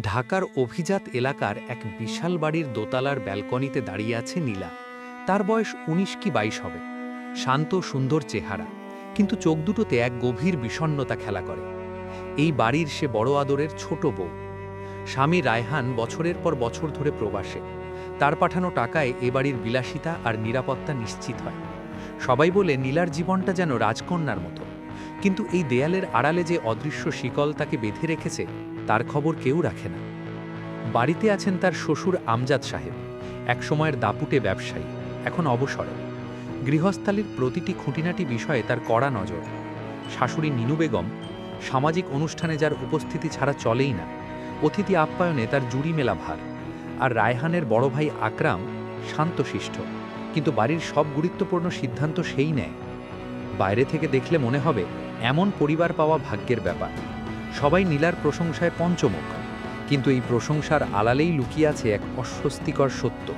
ঢাকার অভিজাত এলাকার এক বিশাল বাড়ির দোতলার ব্যালকনিতে দাঁড়িয়ে আছে নীলা। তার বয়স উনিশ কি বাইশ হবে। শান্ত, সুন্দর চেহারা, কিন্তু চোখ দুটোতে এক গভীর বিষণ্ণতা খেলা করে। এই বাড়ির সে বড় আদরের ছোট বউ। স্বামী রায়হান বছরের পর বছর ধরে প্রবাসে। তার পাঠানো টাকায় এ বাড়ির বিলাসিতা আর নিরাপত্তা নিশ্চিত হয়। সবাই বলে নীলার জীবনটা যেন রাজকন্যার মতো। কিন্তু এই দেয়ালের আড়ালে যে অদৃশ্য শিকল তাকে বেঁধে রেখেছে তার খবর কেউ রাখে না। বাড়িতে আছেন তার শ্বশুর আমজাদ সাহেব, একসময়ের দাপুটে ব্যবসায়ী, এখন অবসরে। গৃহস্থালির প্রতিটি খুঁটিনাটি বিষয়ে তার কড়া নজর। শাশুড়ি নিনু বেগম, সামাজিক অনুষ্ঠানে যার উপস্থিতি ছাড়া চলেই না, অতিথি আপ্যায়নে তার জুড়ি মেলা ভার। আর রায়হানের বড় ভাই আকরাম শান্তশিষ্ট, কিন্তু বাড়ির সব গুরুত্বপূর্ণ সিদ্ধান্ত সেই নেয়। বাইরে থেকে দেখলে মনে হবে, এমন পরিবার পাওয়া ভাগ্যের ব্যাপার। সবাই নীলার প্রশংসায় পঞ্চমুখ, কিন্তু এই প্রশংসার আড়ালেই লুকিয়ে আছে এক অস্বস্তিকর সত্য।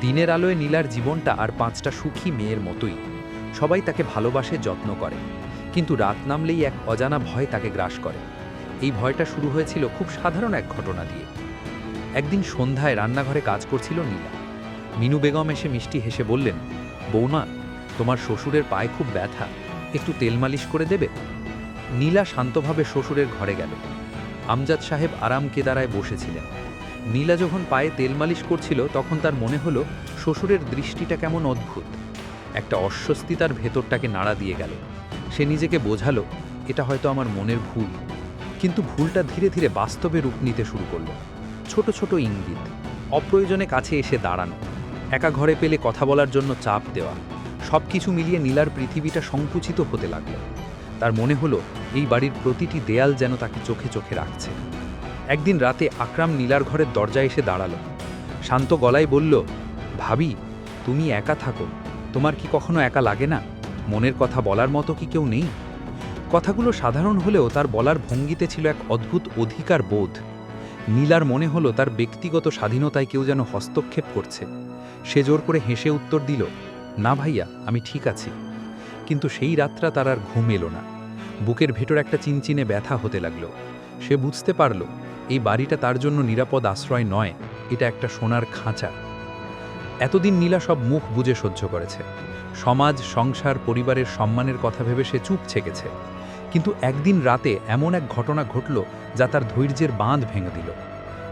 দিনের আলোয় নীলার জীবনটা আর পাঁচটা সুখী মেয়ের মতোই। সবাই তাকে ভালোবাসে, যত্ন করে। কিন্তু রাত নামলেই এক অজানা ভয় তাকে গ্রাস করে। এই ভয়টা শুরু হয়েছিল খুব সাধারণ এক ঘটনা দিয়ে। একদিন সন্ধ্যায় রান্নাঘরে কাজ করছিল নীলা। মিনু বেগম এসে মিষ্টি হেসে বললেন, বৌমা, তোমার শ্বশুরের পায়ে খুব ব্যথা। একটু তেল মালিশ করে দেবে? নীলা শান্তভাবে শ্বশুরের ঘরে গেল। আমজাদ সাহেব আরাম কেদারায় বসেছিলেন। নীলা যখন পায়ে তেল মালিশ করছিল, তখন তার মনে হলো শ্বশুরের দৃষ্টিটা কেমন অদ্ভুত। একটা অস্বস্তি তার ভেতরটাকে নাড়া দিয়ে গেল। সে নিজেকে বোঝালো, এটা হয়তো আমার মনের ভুল। কিন্তু ভুলটা ধীরে ধীরে বাস্তবে রূপ নিতে শুরু করল। ছোট ছোট ইঙ্গিত, অপ্রয়োজনে কাছে এসে দাঁড়ানো, একা ঘরে পেলে কথা বলার জন্য চাপ দেওয়া সব কিছু মিলিয়ে নীলার পৃথিবীটা সংকুচিত হতে লাগল। তার মনে হলো এই বাড়ির প্রতিটি দেয়াল যেন তাকে চোখে চোখে রাখছে। একদিন রাতে আকরাম নীলার ঘরের দরজায় এসে দাঁড়াল। শান্ত গলায় বলল, ভাবি, তুমি একা থাকো। তোমার কি কখনো একা লাগে না? মনের কথা বলার মতো কি কেউ নেই? কথাগুলো সাধারণ হলেও তার বলার ভঙ্গিতে ছিল এক অদ্ভুত অধিকার বোধ। নীলার মনে হলো তার ব্যক্তিগত স্বাধীনতায় কেউ যেন হস্তক্ষেপ করছে। সে জোর করে হেসে উত্তর দিল, না ভাইয়া, আমি ঠিক আছি। কিন্তু সেই রাতটা তার আর ঘুম এলো না। বুকের ভেতর একটা চিনচিনে ব্যথা হতে লাগল। সে বুঝতে পারল, এই বাড়িটা তার জন্য নিরাপদ আশ্রয় নয়, এটা একটা সোনার খাঁচা। এতদিন নীলা সব মুখ বুঝে সহ্য করেছে। সমাজ, সংসার, পরিবারের সম্মানের কথা ভেবে সে চুপ ছেকেছে। কিন্তু একদিন রাতে এমন এক ঘটনা ঘটল যা তার ধৈর্যের বাঁধ ভেঙে দিল।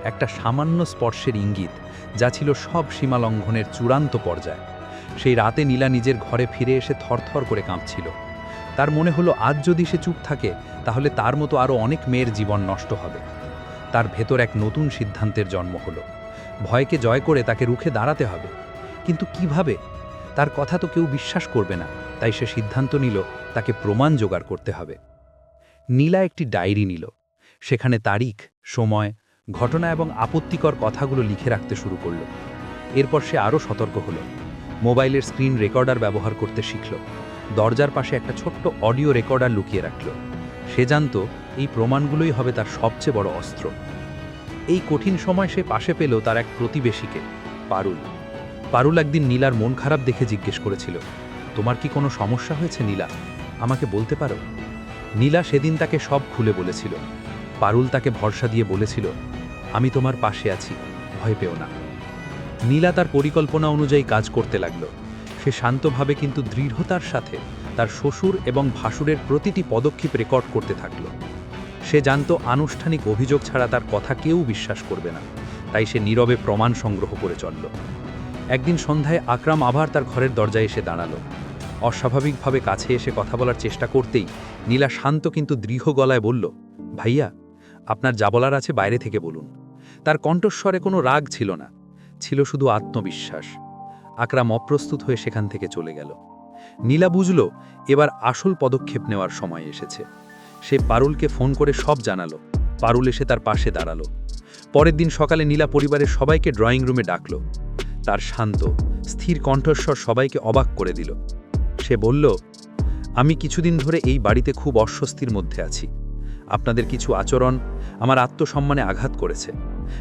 একটা সামান্য স্পর্শের ইঙ্গিত, যা ছিল সব সীমা লঙ্ঘনের চূড়ান্ত পর্যায়। সেই রাতে নীলা নিজের ঘরে ফিরে এসে থরথর করে কাঁপছিল। তার মনে হলো আজ যদি সে চুপ থাকে, তাহলে তার মতো আরও অনেক মেয়ের জীবন নষ্ট হবে। তার ভেতর এক নতুন সিদ্ধান্তের জন্ম হলো। ভয়কে জয় করে তাকে রুখে দাঁড়াতে হবে। কিন্তু কীভাবে? তার কথা তো কেউ বিশ্বাস করবে না, তাই সে সিদ্ধান্ত নিল তাকে প্রমাণ জোগাড় করতে হবে। নীলা একটি ডায়েরি নিল। সেখানে তারিখ, সময়, ঘটনা এবং আপত্তিকর কথাগুলো লিখে রাখতে শুরু করল। এরপর সে আরও সতর্ক হলো। মোবাইলের স্ক্রিন রেকর্ডার ব্যবহার করতে শিখল। দরজার পাশে একটা ছোট্ট অডিও রেকর্ডার লুকিয়ে রাখল। সে জানত এই প্রমাণগুলোই হবে তার সবচেয়ে বড় অস্ত্র। এই কঠিন সময় সে পাশে পেল তার এক প্রতিবেশীকে, পারুল। পারুল একদিন নীলার মন খারাপ দেখে জিজ্ঞেস করেছিল, তোমার কি কোনো সমস্যা হয়েছে নীলা? আমাকে বলতে পারো? নীলা সেদিন তাকে সব খুলে বলেছিল। পারুল তাকে ভরসা দিয়ে বলেছিল, আমি তোমার পাশে আছি, ভয় পেও না। নীলা তার পরিকল্পনা অনুযায়ী কাজ করতে লাগল। সে শান্তভাবে কিন্তু দৃঢ়তার সাথে তার শ্বশুর এবং ভাসুরের প্রতিটি পদক্ষেপ রেকর্ড করতে থাকল। সে জানত আনুষ্ঠানিক অভিযোগ ছাড়া তার কথা কেউ বিশ্বাস করবে না, তাই সে নীরবে প্রমাণ সংগ্রহ করে চলল। একদিন সন্ধ্যায় আকরাম আবার তার ঘরের দরজায় এসে দাঁড়াল। অস্বাভাবিকভাবে কাছে এসে কথা বলার চেষ্টা করতেই নীলা শান্ত কিন্তু দৃঢ় গলায় বলল, ভাইয়া, আপনার যা বলার আছে বাইরে থেকে বলুন। তার কণ্ঠস্বরে কোনো রাগ ছিল না, ছিল শুধু আত্মবিশ্বাস। আকরাম অপ্রস্তুত হয়ে সেখান থেকে চলে গেল। নীলা বুঝল, এবার আসল পদক্ষেপ নেওয়ার সময় এসেছে। সে পারুলকে ফোন করে সব জানালো। পারুল এসে তার পাশে দাঁড়াল। পরের দিন সকালে নীলা পরিবারের সবাইকে ড্রয়িং রুমে ডাকল। তার শান্ত, স্থির কণ্ঠস্বর সবাইকে অবাক করে দিল। সে বলল, আমি কিছুদিন ধরে এই বাড়িতে খুব অস্বস্তির মধ্যে আছি। আপনাদের কিছু আচরণ আমার আত্মসম্মানে আঘাত করেছে।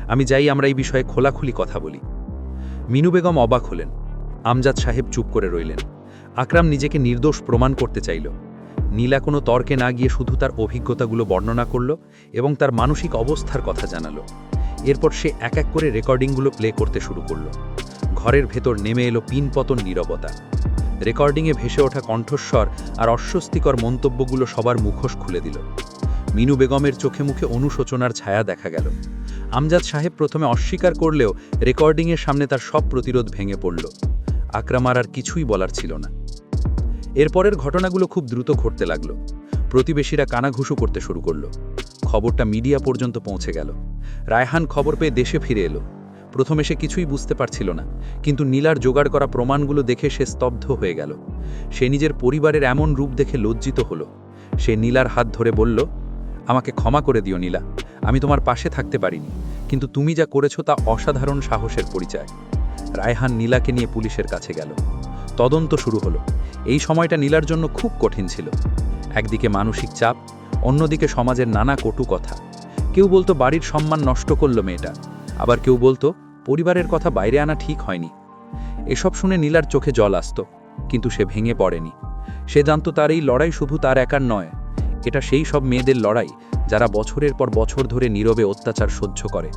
আমি যাই আমরা এই বিষয়ে খোলাখুলি কথা বলি। মিনু বেগম অবাক হলেন। আমজাদ সাহেব চুপ করে রইলেন। আকরাম নিজেকে নির্দোষ প্রমাণ করতে চাইল। নীলা কোনো তর্কে না গিয়ে শুধু তার অভিজ্ঞতাগুলো বর্ণনা করল এবং তার মানসিক অবস্থার কথা জানালো। এরপর সে এক এক করে রেকর্ডিংগুলো প্লে করতে শুরু করল। ঘরের ভেতর নেমে এলো পিনপতন নীরবতা। রেকর্ডিংয়ে ভেসে ওঠা কণ্ঠস্বর আর অস্বস্তিকর মন্তব্যগুলো সবার মুখোশ খুলে দিল। মিনু বেগমের চোখে মুখে অনুশোচনার ছায়া দেখা গেল। আমজাদ সাহেব প্রথমে অস্বীকার করলেও রেকর্ডিংয়ের সামনে তার সব প্রতিরোধ ভেঙে পড়ল। আকরামার আর কিছুই বলার ছিল না। এরপরের ঘটনাগুলো খুব দ্রুত ঘটতে লাগল। প্রতিবেশীরা কানাঘুষো করতে শুরু করল। খবরটা মিডিয়া পর্যন্ত পৌঁছে গেল। রায়হান খবর পেয়ে দেশে ফিরে এলো। প্রথমে সে কিছুই বুঝতে পারছিল না, কিন্তু নীলার জোগাড় করা প্রমাণগুলো দেখে সে স্তব্ধ হয়ে গেল। সে নিজের পরিবারের এমন রূপ দেখে লজ্জিত হলো। সে নীলার হাত ধরে বলল, আমাকে ক্ষমা করে দিও নীলা, আমি তোমার পাশে থাকতে পারিনি, কিন্তু তুমি যা করেছ তা অসাধারণ সাহসের পরিচয়। রায়হান নীলাকে নিয়ে পুলিশের কাছে গেল। তদন্ত শুরু হলো। এই সময়টা নীলার জন্য খুব কঠিন ছিল। একদিকে মানসিক চাপ, অন্যদিকে সমাজের নানা কটু কথা। কেউ বলতো বাড়ির সম্মান নষ্ট করল মেয়েটা। আবার কেউ বলতো পরিবারের কথা বাইরে আনা ঠিক হয়নি। এসব শুনে নীলার চোখে জল আসত, কিন্তু সে ভেঙে পড়েনি। সে জানতো তার এই লড়াই শুধু তার একার নয়, এটা সেই সব মেয়েদের লড়াই যারা বছরের পর বছর ধরে নীরবে অত্যাচার সহ্য করে।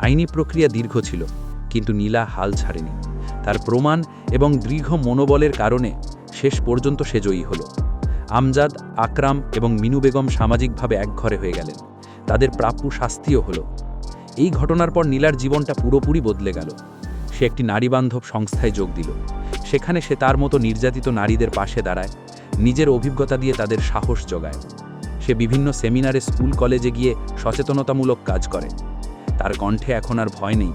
আইনি প্রক্রিয়া দীর্ঘ ছিল। কিন্তু নীলা হাল ছাড়েনি। তার প্রমাণ এবং দীর্ঘ মনোবলের কারণে শেষ পর্যন্ত সে জয়ী হল। আমজাদ, আকরাম এবং মিনু বেগম সামাজিকভাবে একঘরে হয়ে গেলেন। তাদের প্রাপ্য শাস্তিও হলো। এই ঘটনার পর নীলার জীবনটা পুরোপুরি বদলে গেল। সে একটি নারীবান্ধব সংস্থায় যোগ দিল। সেখানে সে তার মতো নির্যাতিত নারীদের পাশে দাঁড়ায়, নিজের অভিজ্ঞতা দিয়ে তাদের সাহস জোগায়। সে বিভিন্ন সেমিনারে, স্কুল, কলেজে গিয়ে সচেতনতামূলক কাজ করে। তার কণ্ঠে এখন আর ভয় নেই।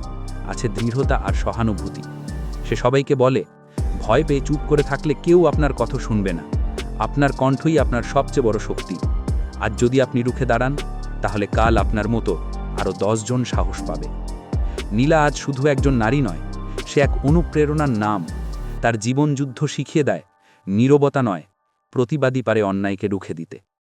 আছে দৃঢ়তা আর সহানুভূতি। সে সবাইকে বলে, ভয় পেয়ে চুপ করে থাকলে কেউ আপনার কথা শুনবে না। আপনার কণ্ঠই আপনার সবচেয়ে বড় শক্তি। আর যদি আপনি রুখে দাঁড়ান, তাহলে কাল আপনার মতো আরও জন সাহস পাবে। নীলা আজ শুধু একজন নারী নয়, সে এক অনুপ্রেরণার নাম। তার জীবনযুদ্ধ শিখিয়ে দেয়, নীরবতা নয়, প্রতিবাদী পারে অন্যায়কে রুখে দিতে।